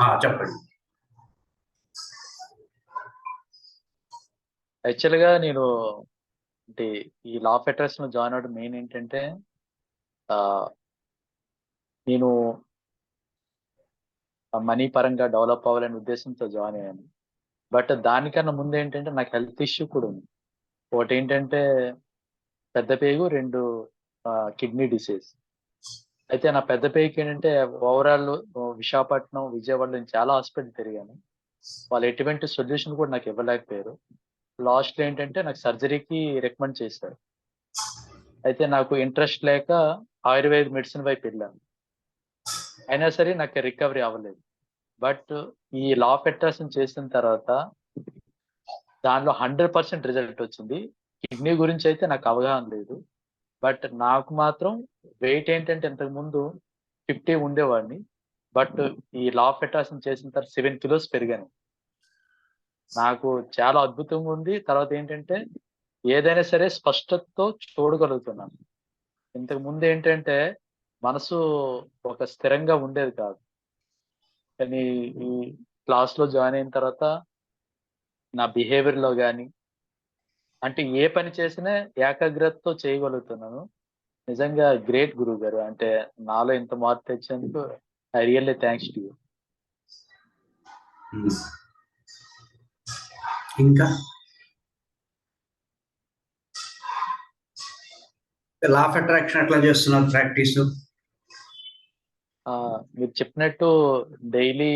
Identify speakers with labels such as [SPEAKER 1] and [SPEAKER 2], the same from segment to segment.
[SPEAKER 1] చెప్పండి. చెప్పండి
[SPEAKER 2] యాక్చువల్గా నేను అంటే ఈ లా ఆఫ్ అట్రాక్షన్ జాయిన్ అవ్వడం మెయిన్ ఏంటంటే నేను మనీ పరంగా డెవలప్ అవ్వాలనే ఉద్దేశంతో జాయిన్ అయ్యాను. బట్ దానికన్నా ముందు ఏంటంటే నాకు హెల్త్ ఇష్యూ కూడా ఉంది. ఒకటి ఏంటంటే పెద్ద పేగు రెండు కిడ్నీ డిసీజ్ అయితే నా పెద్ద పేరుకి ఏంటంటే ఓవరాల్ విశాఖపట్నం విజయవాడ నేను చాలా హాస్పిటల్ తిరిగాను. వాళ్ళు ఎటువంటి సొల్యూషన్ కూడా నాకు ఇవ్వలేకపోయారు. లాస్ట్ ఏంటంటే నాకు సర్జరీకి రికమెండ్ చేశారు. అయితే నాకు ఇంట్రెస్ట్ లేక ఆయుర్వేద మెడిసిన్ వైపు వెళ్ళాను. అయినా సరే నాకు రికవరీ అవ్వలేదు. బట్ ఈ లా ఫెట్రాసన్ చేసిన తర్వాత దానిలో హండ్రెడ్ పర్సెంట్ రిజల్ట్ వచ్చింది. కిడ్నీ గురించి అయితే నాకు అవగాహన లేదు. బట్ నాకు మాత్రం వెయిట్ ఏంటంటే ఇంతకు ముందు ఫిఫ్టీ ఉండేవాడిని. బట్ ఈ లా ఆఫ్ అట్రాక్షన్ చేసిన తర్వాత సెవెన్ కిలోస్ పెరిగాను. నాకు చాలా అద్భుతంగా ఉంది. తర్వాత ఏంటంటే ఏదైనా సరే స్పష్టతతో చూడగలుగుతున్నాను ఇంతకు ముందు ఏంటంటే మనసు ఒక స్థిరంగా ఉండేది కాదు. కానీ ఈ క్లాస్లో జాయిన్ అయిన తర్వాత నా బిహేవియర్లో కానీ అంటే ఏ పని చేసినా ఏకాగ్రతతో చేయగలుగుతున్నాను. నిజంగా గ్రేట్ గురువు గారు అంటే నాలో ఇంత మార్పు తెచ్చేందుకు I really thanks to you.
[SPEAKER 1] ఇంకా? లా ఆఫ్ అట్రాక్షన్ ఎట్లా చేస్తున్నారు ప్రాక్టీస్
[SPEAKER 2] మీరు చెప్పినట్టు డైలీ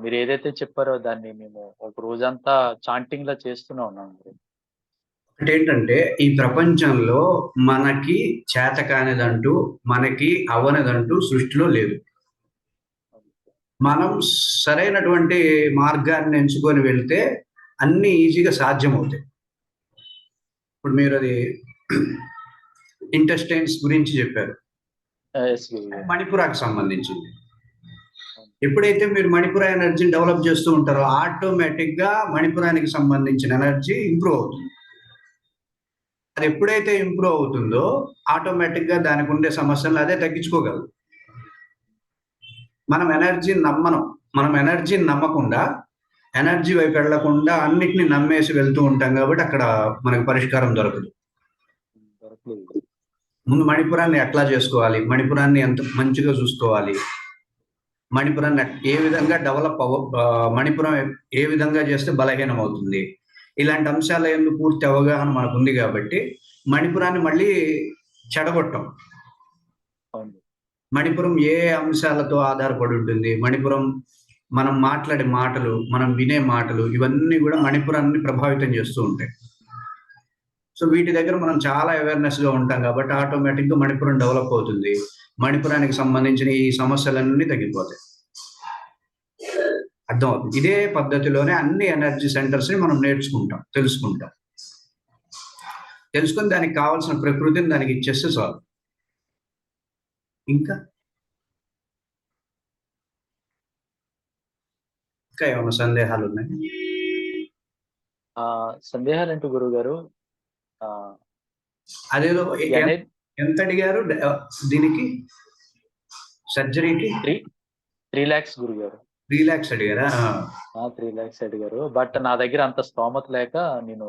[SPEAKER 2] మీరు ఏదైతే చెప్పారో దాన్ని మేము ఒక రోజంతా చాంటింగ్ లా చేస్తూనే ఉన్నాం
[SPEAKER 1] ఒకటి ఏంటంటే ఈ ప్రపంచంలో మనకి చేత కానిదంటూ మనకి అవనిదంటూ సృష్టిలో లేదు. మనం సరైనటువంటి మార్గాన్ని ఎంచుకొని వెళ్తే అన్ని ఈజీగా సాధ్యమవుతాయి. ఇప్పుడు మీరు అది ఇంటెస్టైన్స్ గురించి చెప్పారు. మణిపురాకి సంబంధించింది. ఎప్పుడైతే మీరు మణిపుర ఎనర్జీని డెవలప్ చేస్తూ ఉంటారో ఆటోమేటిక్గా మణిపురానికి సంబంధించిన ఎనర్జీ ఇంప్రూవ్ అవుతుంది. అది ఎప్పుడైతే ఇంప్రూవ్ అవుతుందో ఆటోమేటిక్గా దానికి ఉండే సమస్యలు అదే తగ్గించుకోగలదు. మనం ఎనర్జీ నమ్మనం. మనం ఎనర్జీని నమ్మకుండా ఎనర్జీ వైపు వెళ్ళకుండా అన్నిటిని నమ్మేసి వెళ్తూ ఉంటాం కాబట్టి అక్కడ మనకు పరిష్కారం దొరకదు. ముందు మణిపురాన్ని ఎట్లా చేసుకోవాలి? మణిపురాన్ని ఎంత మంచిగా చూసుకోవాలి? మణిపురాన్ని ఏ విధంగా డెవలప్ అవ మణిపురం ఏ విధంగా చేస్తే బలహీనం అవుతుంది ఇలాంటి అంశాల ఎందుకు పూర్తి అవగాహన మనకు ఉంది కాబట్టి మణిపురాన్ని మళ్ళీ చెడగొట్టం. మణిపురం ఏ అంశాలతో ఆధారపడి ఉంటుంది? మణిపురం మనం మాట్లాడే మాటలు మనం వినే మాటలు ఇవన్నీ కూడా మణిపురాన్ని ప్రభావితం చేస్తూ ఉంటాయి. సో వీటి దగ్గర మనం చాలా అవేర్నెస్గా ఉంటాం కాబట్టి ఆటోమేటిక్గా మణిపురం డెవలప్ అవుతుంది. మణిపురానికి సంబంధించిన ఈ సమస్యలన్నీ తగ్గిపోతాయి. అర్థమవుతుంది ఇదే పద్ధతిలోనే అన్ని ఎనర్జీ సెంటర్స్ని మనం నేర్చుకుంటాం తెలుసుకుంటాం. తెలుసుకొని దానికి కావాల్సిన ప్రకృతిని దానికి ఇచ్చేస్తే చాలు. ఇంకా? ఇంకా ఏమైనా సందేహాలు ఉన్నాయి?
[SPEAKER 2] ఆ సందేహాలు ఏంటి గురువు గారు
[SPEAKER 1] అదేదో ఎంత అడిగారు? దీనికి? సర్జరీకి?
[SPEAKER 2] త్రీ త్రీ ల్యాక్స్ గురువు గారు
[SPEAKER 1] త్రీ ల్యాక్స్ అడిగారా ఆ,
[SPEAKER 2] త్రీ ల్యాక్స్ అడిగారు బట్ నా దగ్గర అంత స్తోమత లేక నేను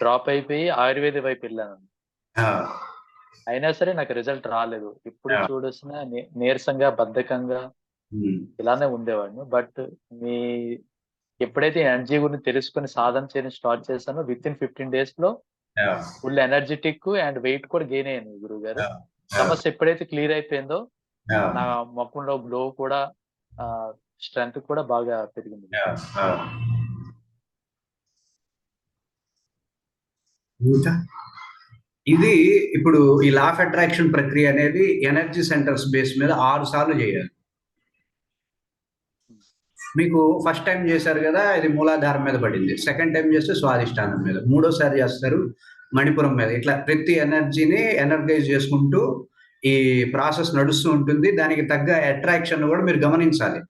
[SPEAKER 2] డ్రాప్ అయిపోయి ఆయుర్వేద వైపు వెళ్ళాను.
[SPEAKER 1] ఆ,
[SPEAKER 2] అయినా సరే నాకు రిజల్ట్ రాలేదు. ఇప్పుడు. చూడొచ్చిన నీరసంగా బద్ధకంగా ఇలానే ఉండేవాడిని. బట్ మీ ఎప్పుడైతే ఎనర్జీ గురించి తెలుసుకొని సాధన చేయడం స్టార్ట్ చేశానో విత్ ఇన్ ఫిఫ్టీన్
[SPEAKER 1] డేస్లో
[SPEAKER 2] ఫుల్ ఎనర్జెటిక్ అండ్ వెయిట్ కూడా గెయిన్ అయ్యాను గురువు గారు. సమస్య ఎప్పుడైతే క్లియర్ అయిపోయిందో నా మొక్కలో గ్లో కూడా స్ట్రెంగ్త్ కూడా బాగా పెరిగింది.
[SPEAKER 1] ఇది ఇప్పుడు ఈ లా ఆఫ్ అట్రాక్షన్ ప్రక్రియ అనేది ఎనర్జీ సెంటర్స్ బేస్ మీద ఆరు సార్లు చేయాలి. మీకు ఫస్ట్ టైం చేశారు కదా ఇది మూలాధారం మీద పడింది. సెకండ్ టైం చేస్తే స్వాదిష్టానం మీద. మూడోసారి చేస్తారు మణిపురం మీద. ఇట్లా ప్రతి ఎనర్జీని ఎనర్గైజ్ చేసుకుంటూ ఈ ప్రాసెస్ నడుస్తూ ఉంటుంది. దానికి తగ్గ అట్రాక్షన్ కూడా మీరు గమనించాలి.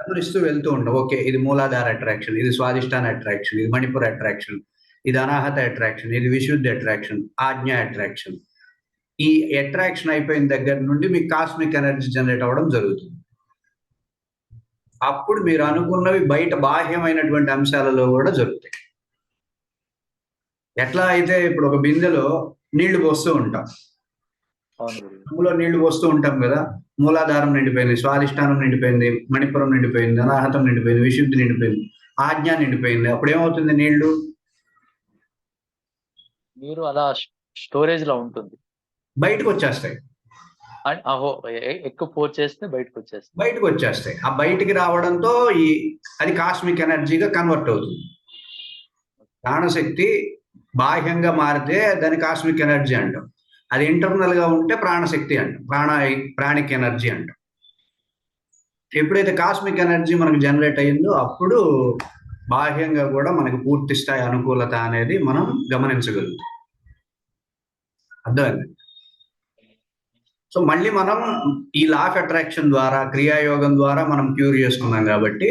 [SPEAKER 1] గమనిస్తూ వెళ్తూ ఉంటాం ఓకే ఇది మూలాధార అట్రాక్షన్ ఇది స్వాదిష్టాన అట్రాక్షన్ ఇది మణిపుర అట్రాక్షన్ ఇది అనాహత అట్రాక్షన్ ఇది విశుద్ధి అట్రాక్షన్ ఆజ్ఞ అట్రాక్షన్ ఈ అట్రాక్షన్ అయిపోయిన దగ్గర నుండి మీకు కాస్మిక్ ఎనర్జీ జనరేట్ అవ్వడం జరుగుతుంది. అప్పుడు మీరు అనుకున్నవి బయట బాహ్యమైనటువంటి అంశాలలో కూడా జరుగుతాయి. ఎట్లా అయితే ఇప్పుడు ఒక బిందెలో నీళ్ళు పోస్తూ ఉంటాం. అందులో నీళ్ళు పోస్తూ ఉంటాం కదా మూలాధారం నిండిపోయింది స్వాధిష్టానం నిండిపోయింది మణిపురం నిండిపోయింది అనాహతం నిండిపోయింది విశుద్ధి నిండిపోయింది ఆజ్ఞ నిండిపోయింది. అప్పుడు ఏమవుతుంది నీళ్ళు?
[SPEAKER 2] మీరు అలా స్టోరేజ్లో ఉంటుంది.
[SPEAKER 1] బయటకు వచ్చేస్తాయి.
[SPEAKER 2] ఎక్కువ పోర్ చేస్తే బయటకు వచ్చేస్తుంది
[SPEAKER 1] బయటకు వచ్చేస్తాయి. ఆ బయటికి రావడంతో ఈ అది కాస్మిక్ ఎనర్జీగా కన్వర్ట్ అవుతుంది. ప్రాణశక్తి బాహ్యంగా మారితే దాన్ని కాస్మిక్ ఎనర్జీ అంటాం. అది ఇంటర్నల్గా ఉంటే ప్రాణశక్తి అంట ప్రాణ ప్రాణిక్ ఎనర్జీ అంట. ఎప్పుడైతే కాస్మిక్ ఎనర్జీ మనకు జనరేట్ అయ్యిందో అప్పుడు బాహ్యంగా కూడా మనకు పూర్తి స్థాయి అనుకూలత అనేది మనం గమనించగలుగుతాం. అర్థమైంది? సో మళ్ళీ మనం ఈ లా ఆఫ్ అట్రాక్షన్ ద్వారా క్రియాయోగం ద్వారా మనం క్యూర్ చేసుకున్నాం కాబట్టి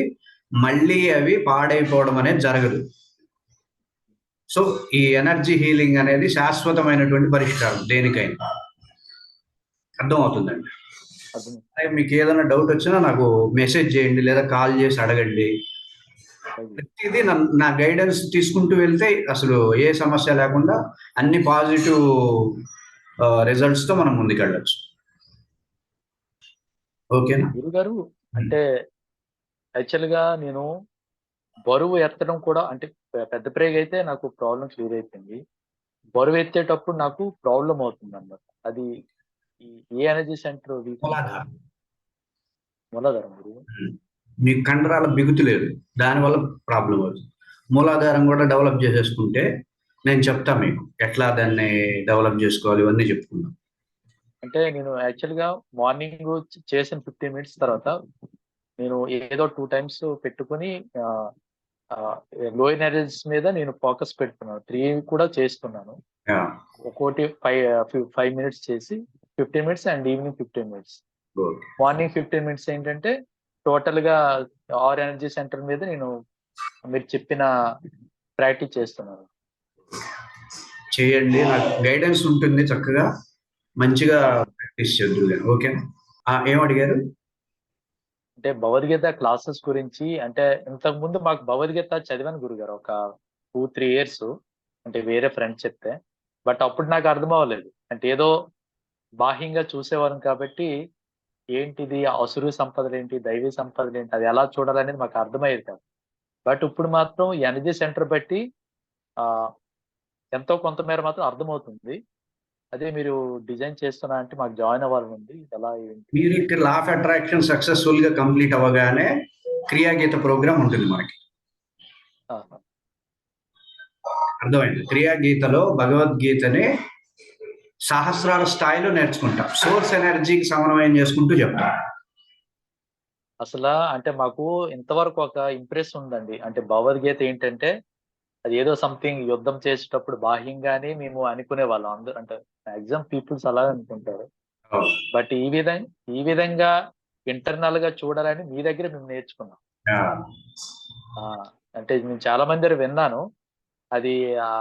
[SPEAKER 1] మళ్ళీ అవి పాడైపోవడం అనేది జరగదు. సో ఈ ఎనర్జీ హీలింగ్ అనేది శాశ్వతమైనటువంటి పరిష్కారం దేనికైనా. అర్థం అవుతుందండి మీకు ఏదైనా డౌట్ వచ్చినా నాకు మెసేజ్ చేయండి లేదా కాల్ చేసి అడగండి. ప్రతిదీ నా గైడెన్స్ తీసుకుంటూ వెళ్తే అసలు ఏ సమస్య లేకుండా అన్ని పాజిటివ్ రిజల్ట్స్తో మనం ముందుకెళ్ళచ్చు. ఓకేనా?
[SPEAKER 2] గురుగారు అంటే యాక్చువల్గా నేను బరువు ఎత్తడం కూడా అంటే పెద్ద ప్రేగ్ అయితే నాకు ప్రాబ్లం క్లియర్ అయిపోయింది. బరువు ఎత్తేటప్పుడు నాకు ప్రాబ్లం అవుతుంది అన్నమాట అది ఈ- ఏ ఎనర్జీ సెంటర్
[SPEAKER 1] మూలాధారం. మీకు కండరాల బిగుతు లేదు. దానివల్ల ప్రాబ్లం అవుతుంది. మూలాధారం కూడా డెవలప్ చేసేసుకుంటే నేను చెప్తా మీకు. ఎట్లా దాన్ని డెవలప్ చేసుకోవాలి ఇవన్నీ చెప్పుకుందాం.
[SPEAKER 2] అంటే నేను యాక్చువల్గా మార్నింగ్ చేసిన ఫిఫ్టీన్ మినిట్స్ తర్వాత. నేను ఏదో టూ టైమ్స్ పెట్టుకుని లో ఎనర్జీస్ మీద నేను ఫోకస్ పెడుతున్నాను. త్రీ కూడా చేస్తున్నాను.
[SPEAKER 1] యా,
[SPEAKER 2] ఒక్కోటి ఫైవ్ ఫైవ్ మినిట్స్ చేసి fifteen minutes and evening fifteen minutes. Morning fifteen minutes ఏంటంటే టోటల్గా ఆర్ ఎనర్జీ సెంటర్ మీద నేను మీరు చెప్పిన ప్రాక్టీస్ చేస్తున్నాను.
[SPEAKER 1] చేయండి. నాకు గైడెన్స్ ఉంటుంది చక్కగా. మంచిగా ప్రాక్టీస్ చేద్దురు ఓకే ఏం అడిగారు?
[SPEAKER 2] అంటే భగవద్గీత క్లాసెస్ గురించి అంటే ఇంతకు ముందు మాకు భగవద్గీత చదివాను గురుగారు ఒక టూ త్రీ ఇయర్స్. అంటే వేరే ఫ్రెండ్స్ చెప్తే. బట్ అప్పుడు నాకు అర్థం అవ్వలేదు. అంటే ఏదో బాహ్యంగా చూసేవారం కాబట్టి ఏంటిది అసురు సంపదలు ఏంటి దైవీ సంపదలు ఏంటి అది ఎలా చూడాలనేది మాకు అర్థమయ్యేది కాదు. బట్ ఇప్పుడు మాత్రం ఎనర్జీ సెంటర్ బట్టి ఆ ఎంతో కొంతమేర మాత్రం అర్థమవుతుంది. అదే మీరు డిజైన్ చేస్తున్నా అంటే మాకు జాయిన్ అవ్వాలని ఉంది ఎలా
[SPEAKER 1] మీరు ఇక్కడ లా ఆఫ్ అట్రాక్షన్ సక్సెస్ఫుల్గా కంప్లీట్ అవ్వగానే క్రియాగీత ప్రోగ్రామ్ ఉంటుంది మనకి. అర్థమైంది? క్రియాగీతలో భగవద్గీతని సహస్రాల స్థాయిలో నేర్చుకుంటాం. సోర్స్ ఎనర్జీకి సమన్వయం చేసుకుంటూ చెప్తాం.
[SPEAKER 2] అసలు అంటే మాకు ఇంతవరకు ఒక ఇంప్రెస్ ఉందండి. అంటే భగవద్గీత ఏంటంటే అది ఏదో సంథింగ్ యుద్ధం చేసేటప్పుడు బాహ్యంగానే మేము అనుకునే వాళ్ళం అందరూ అంటే మాక్సిమం పీపుల్స్ అలా అనుకుంటారు. బట్ ఈ విధంగా ఈ విధంగా ఇంటర్నల్గా చూడాలని మీ దగ్గర మేము నేర్చుకున్నాం. అంటే నేను చాలా మంది విన్నాను. అది ఆ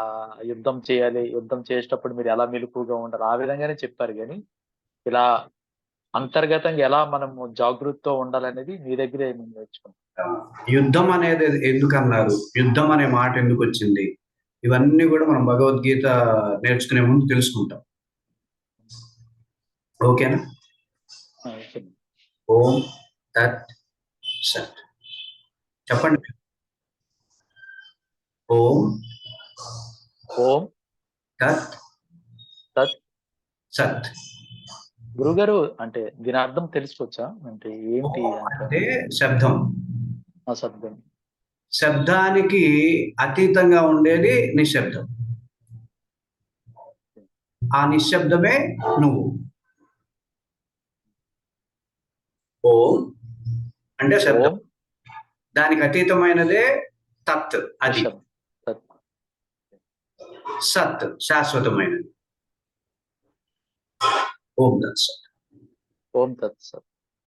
[SPEAKER 2] యుద్ధం చేయాలి యుద్ధం చేసేటప్పుడు మీరు ఎలా మెలకుగా ఉండాలి ఆ విధంగానే చెప్పారు. కానీ ఇలా అంతర్గతంగా ఎలా మనం జాగృతితో ఉండాలనేది మీ దగ్గరే మేము నేర్చుకున్నాం.
[SPEAKER 1] యుద్ధం అనేది ఎందుకు అన్నారు యుద్ధం అనే మాట ఎందుకు వచ్చింది? ఇవన్నీ కూడా మనం భగవద్గీత నేర్చుకునే ముందు తెలుసుకుంటాం. ఓకేనా. ఓం తత్ సత్ చెప్పండి. ఓం
[SPEAKER 2] ఓం
[SPEAKER 1] తత్
[SPEAKER 2] తత్
[SPEAKER 1] సత్
[SPEAKER 2] గురుగారు అంటే దీని అర్థం తెలుసుకోవచ్చా? అంటే ఏంటి అంటే
[SPEAKER 1] అంటే శబ్దం.
[SPEAKER 2] ఆ శబ్దం.
[SPEAKER 1] శబ్దానికి అతీతంగా ఉండేది నిశ్శబ్దం. ఆ నిశ్శబ్దమే నువ్వు. ఓం అంటే శబ్దం.
[SPEAKER 2] ఓం.
[SPEAKER 1] దానికి అతీతమైనదే తత్ అది. సత్ శాశ్వతమైనది. ఓం తత్ సత్.
[SPEAKER 2] ఓం తత్ సత్.